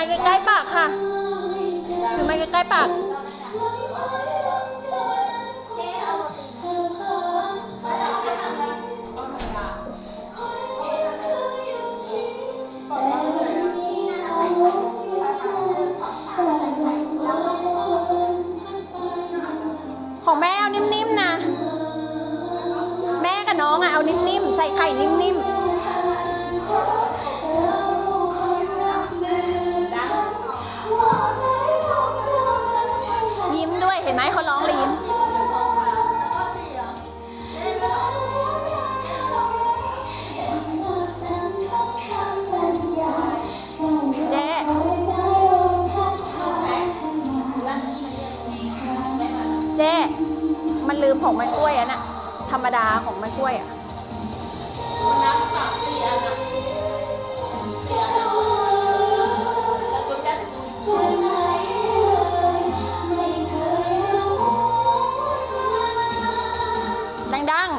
มาใกล้ๆปากค่ะ ถือมาใกล้ๆปากของแม่เอานิ่มๆนะ แม่กับน้องอะเอานิ่มๆ ใส่ไข่นิ่มๆ มันกล้วยอ่ะดัง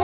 ๆ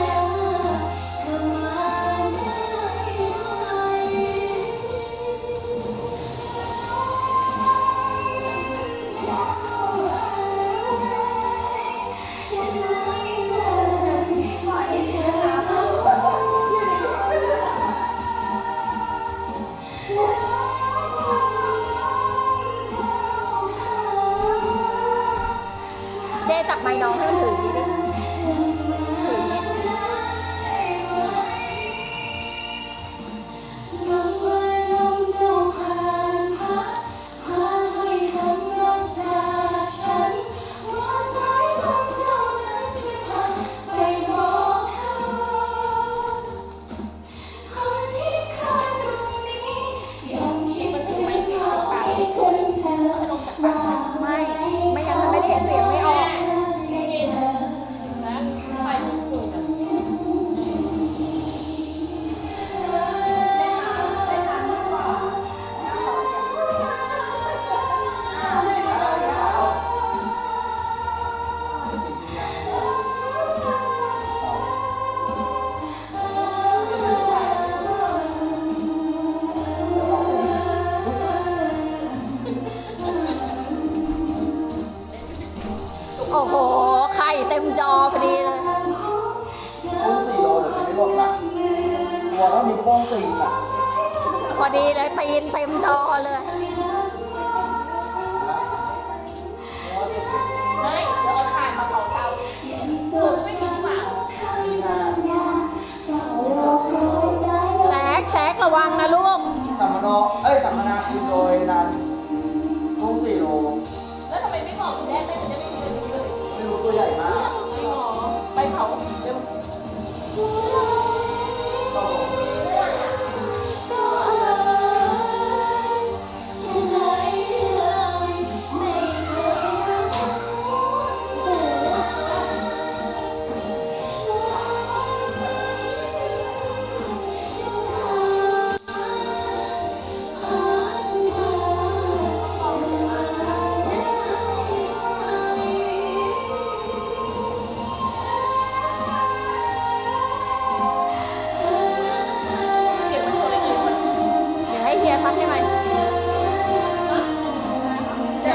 โงตีนอะพอดีเลยตีนเต็มจอเลย ไม่เดี๋ยวเอาถ่านมาเผาเตาสูงไม่ดีดีกว่แซกแซกระวังนะลูก สัมมนาเอ้ยสัมมนาคือโดยร้นทุ่งสี่โล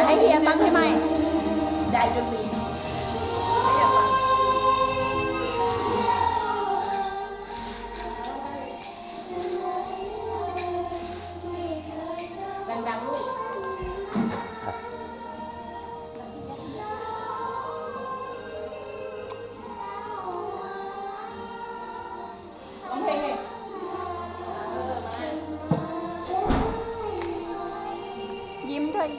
ไอ้เฮียตั้งให้ไหมได้จุดสียิ้มด้วย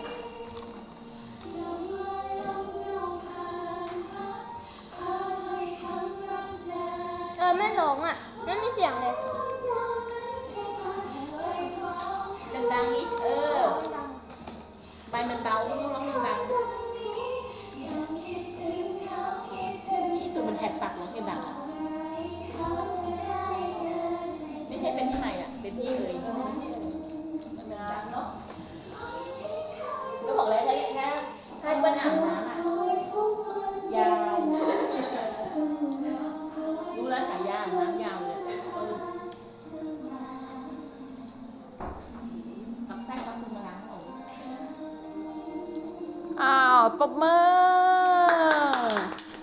เลยถ้าถ้าถ้ามันอาบน้ำอะยาว รู้แล้วฉายาน้ำยาวเลยปักไส้ปักจุงมาล้างออกอ้าวตบมือ